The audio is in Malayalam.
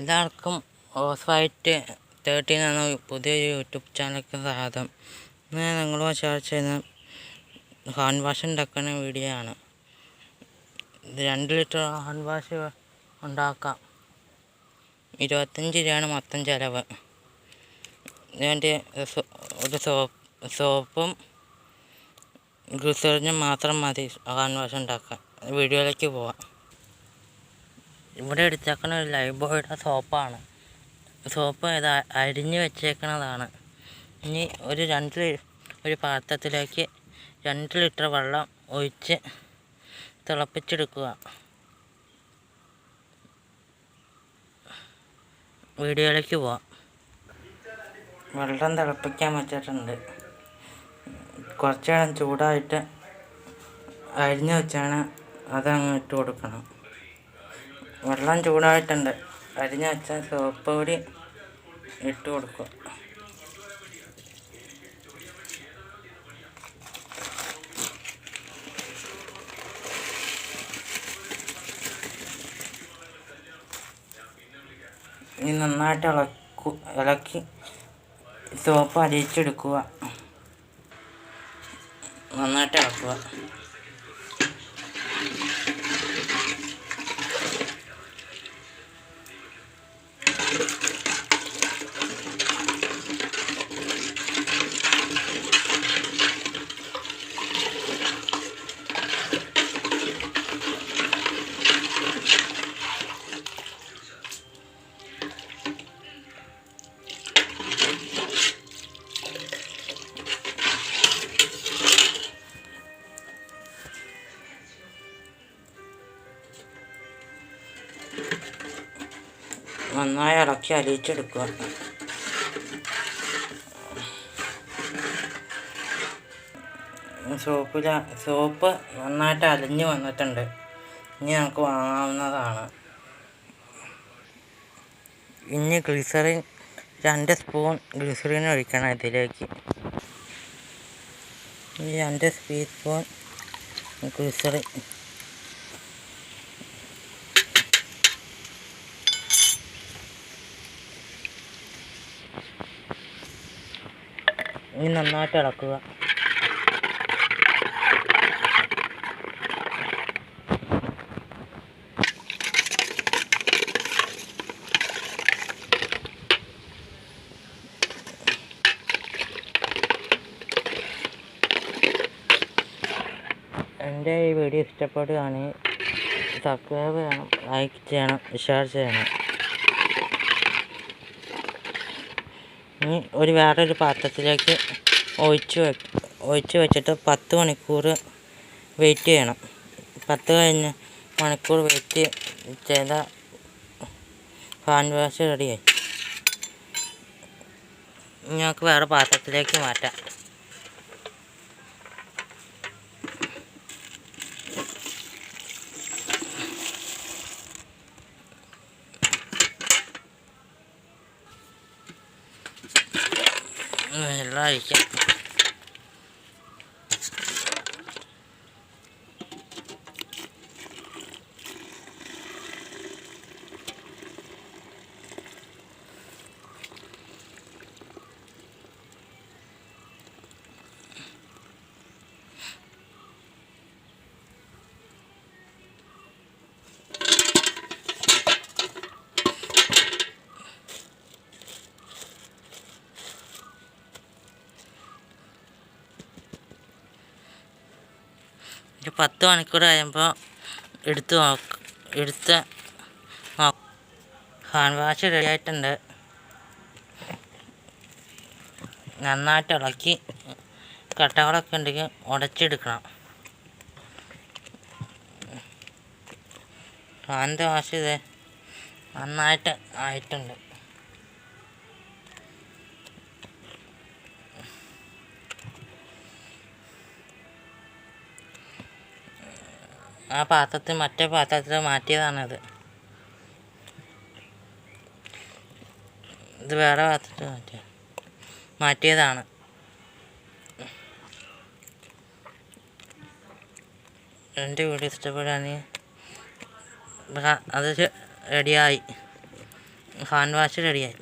എല്ലാവർക്കും ഓസ് വൈറ്റ് തേർട്ടീൻ എന്ന പുതിയ യൂട്യൂബ് ചാനലിലേക്ക് സ്വാഗതം. ഞാൻ നിങ്ങളുമായി ഷെയർ ചെയ്യുന്ന ഹാൻഡ് വാഷ് ഉണ്ടാക്കുന്ന വീഡിയോ ആണ്. രണ്ട് ലിറ്റർ ഹാൻഡ് വാഷ് ഉണ്ടാക്കാം. ഇരുപത്തഞ്ച് രൂപയാണ് മൊത്തം ചിലവ്. ഇതിന്റെ ഒരു സോപ്പ് സോപ്പും ഗ്ലിസറിനും മാത്രം മതി ഹാൻഡ് വാഷ് ഉണ്ടാക്കാൻ. വീഡിയോയിലേക്ക് പോവാം. ഇവിടെ എടുത്തേക്കണ ഒരു ലൈബോയുടെ സോപ്പാണ്. സോപ്പ് ഇത് അരിഞ്ഞ് വെച്ചേക്കണതാണ്. ഇനി ഒരു രണ്ട് ഒരു പാത്രത്തിലേക്ക് രണ്ട് ലിറ്റർ വെള്ളം ഒഴിച്ച് തിളപ്പിച്ചെടുക്കുക. വീഡിയോയിലേക്ക് പോവാം. വെള്ളം തിളപ്പിക്കാൻ വെച്ചിട്ടുണ്ട്. കുറച്ച് നേരം ചൂടായിട്ട് അരിഞ്ഞ് വെച്ചാണ് അതങ്ങ് ഇട്ട് കൊടുക്കണം. വെള്ളം ചൂടായിട്ടുണ്ട്. അരിഞ്ഞ വെച്ച സോപ്പ് പൊടി ഇട്ട് കൊടുക്കും. ഇനി നന്നായിട്ട് ഇളക്കു ഇളക്കി സോപ്പ് അരിച്ചെടുക്കുക നന്നായിട്ട് ഇളക്കുക. നന്നായി ഇളക്കി അലിയിച്ചെടുക്കുക. സോപ്പില സോപ്പ് നന്നായിട്ട് അലിഞ്ഞു വന്നിട്ടുണ്ട്. ഇനി നമുക്ക് വാങ്ങാവുന്നതാണ്. ഇനി ഗ്ലിസറിൻ രണ്ട് സ്പൂൺ ഗ്ലിസറിൻ ഒഴിക്കണം ഇതിലേക്ക്. രണ്ട് ടീസ്പൂൺ ഗ്ലിസറിൻ. ഇനി നന്നായിട്ട് ഇളക്കുക. എന്റെ ഈ വീഡിയോ ഇഷ്ടപ്പെടുകയാണെങ്കിൽ സബ്സ്ക്രൈബ് ചെയ്യണം ലൈക്ക് ചെയ്യണം ഷെയർ ചെയ്യണം. ഇനി ഒരു വേറൊരു പാത്രത്തിലേക്ക് ഒഴിച്ച് ഒഴിച്ച് വെച്ചിട്ട് പത്ത് മണിക്കൂർ വെയിറ്റ് ചെയ്യണം. പത്ത് കഴിഞ്ഞ് മണിക്കൂർ വെയിറ്റ് ചെയ്ത ഹാൻഡ് വാഷ് റെഡിയായി ഞങ്ങൾക്ക് വേറെ പാത്രത്തിലേക്ക് മാറ്റാം. വെള്ളം ഒഴിക്കാം ഒരു പത്ത് മണിക്കൂർ കഴിയുമ്പോൾ എടുത്ത് നോക്ക് എടുത്ത് നോക്ക്. ഹാൻഡ് വാഷ് റെഡി ആയിട്ടുണ്ട്. നന്നായിട്ട് ഇളക്കി കട്ടകളൊക്കെ ഉണ്ടെങ്കിൽ ഉടച്ചെടുക്കണം. ഹാൻഡ് വാഷ് ഇത് നന്നായിട്ട് ആയിട്ടുണ്ട്. ആ പാത്രത്തിൽ മറ്റേ പാത്രത്തിൽ മാറ്റിയതാണത്. ഇത് വേറെ പാത്രത്തിൽ മാറ്റിയ മാറ്റിയതാണ്. എന്റെ വീഡിയോ ഇഷ്ടപ്പെടുകയാണെങ്കിൽ അത് റെഡിയായി ഹാൻഡ് വാഷ് റെഡിയായി